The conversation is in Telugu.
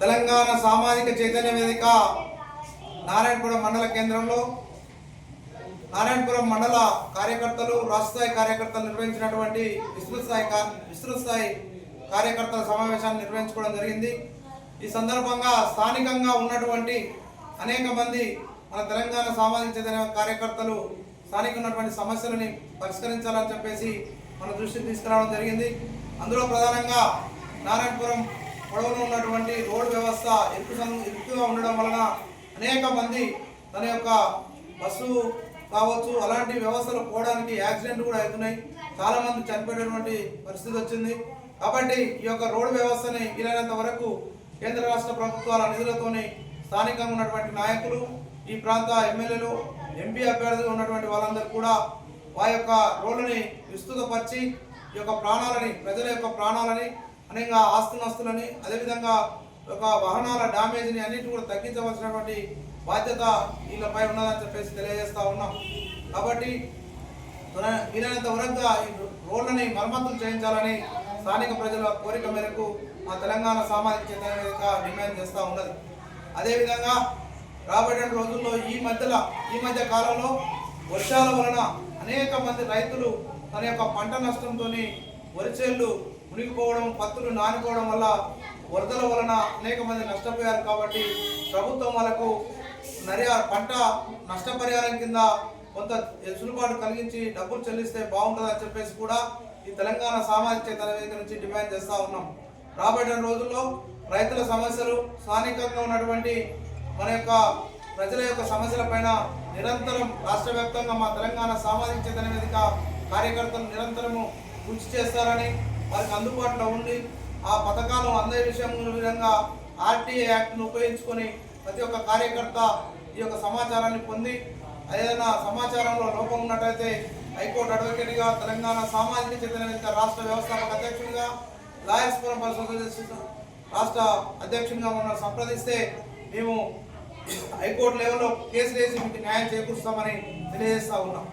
తెలంగాణ సామాజిక చైతన్య వేదిక నారాయణపురం మండల కేంద్రంలో నారాయణపురం మండల కార్యకర్తలు రాష్ట్ర స్థాయి కార్యకర్తలు నిర్వహించినటువంటి విస్తృత స్థాయి విస్తృత స్థాయి కార్యకర్తల సమావేశాన్ని నిర్వహించుకోవడం జరిగింది. ఈ సందర్భంగా స్థానికంగా ఉన్నటువంటి అనేక మంది మన తెలంగాణ సామాజిక చైతన్య కార్యకర్తలు స్థానిక ఉన్నటువంటి సమస్యలని పరిష్కరించాలని చెప్పేసి మన దృష్టికి తీసుకురావడం జరిగింది. అందులో ప్రధానంగా నారాయణపురం పొడవులో ఉన్నటువంటి రోడ్డు వ్యవస్థ ఎక్కువ ఎక్కువగా ఉండడం వలన అనేక మంది తన యొక్క బస్సు కావచ్చు అలాంటి వ్యవస్థలు పోవడానికి యాక్సిడెంట్ కూడా అవుతున్నాయి. చాలామంది చనిపోయేటువంటి చనిపోయేటటువంటి పరిస్థితి వచ్చింది. కాబట్టి ఈ యొక్క రోడ్డు వ్యవస్థని వీలైనంత వరకు కేంద్ర రాష్ట్ర ప్రభుత్వాల నిధులతోని స్థానికంగా ఉన్నటువంటి నాయకులు ఈ ప్రాంత ఎమ్మెల్యేలు ఎంపీ అభ్యర్థులు ఉన్నటువంటి వాళ్ళందరూ కూడా వారి యొక్క రోడ్డుని విస్తృతపరిచి ఈ యొక్క ప్రాణాలని ప్రజల యొక్క ప్రాణాలని అనేక ఆస్తునస్తులని అదేవిధంగా ఒక వాహనాల డ్యామేజ్ని అన్నింటి కూడా తగ్గించవలసినటువంటి బాధ్యత వీళ్ళపై ఉన్నదని చెప్పేసి తెలియజేస్తూ ఉన్నాం. కాబట్టి వీలైనంత వరకు ఈ రోడ్లని మరమ్మతులు చేయించాలని స్థానిక ప్రజల కోరిక మేరకు మా తెలంగాణ సామాజిక చైతన్య డిమాండ్ చేస్తూ ఉన్నది. అదేవిధంగా రాబోయే రోజుల్లో ఈ మధ్యలో ఈ మధ్య కాలంలో వర్షాల వలన అనేక మంది రైతులు తన యొక్క పంట నష్టంతో వరిచేళ్ళు మునిగిపోవడం పత్తులు నానుకోవడం వల్ల వరదల వలన అనేక మంది నష్టపోయారు కాబట్టి ప్రభుత్వం వాళ్ళకు నరియా పంట నష్టపరిహారం కింద కొంత వెసులుబాటు కలిగించి డబ్బులు చెల్లిస్తే బాగుంటుందని చెప్పేసి కూడా ఈ తెలంగాణ సామాజిక చైతన్య వేదిక నుంచి డిమాండ్ చేస్తూ ఉన్నాం. రాబోయే రోజుల్లో రైతుల సమస్యలు స్థానికంగా ఉన్నటువంటి మన యొక్క ప్రజల యొక్క సమస్యల పైన నిరంతరం రాష్ట్ర వ్యాప్తంగా మా తెలంగాణ సామాజిక చైతన్య వేదిక కార్యకర్తలు నిరంతరము కృషి చేస్తారని వారికి అందుబాటులో ఉండి ఆ పథకాలు అందే విషయం విధంగా ఆర్టీఏ యాక్ట్ను ఉపయోగించుకొని ప్రతి ఒక్క కార్యకర్త ఈ యొక్క సమాచారాన్ని పొంది ఏదైనా సమాచారంలో లోపం ఉన్నట్టయితే హైకోర్టు అడ్వకేట్గా తెలంగాణ సామాజిక చైతన్య రాష్ట్ర వ్యవస్థాపక అధ్యక్షుడిగా లాయర్స్ ఫోరం పరిశోధన రాష్ట్ర అధ్యక్షునిగా మమ్మల్ని సంప్రదిస్తే మేము హైకోర్టు లెవెల్లో కేసు వేసి మీకు న్యాయం చేకూరుస్తామని తెలియజేస్తా ఉన్నాం.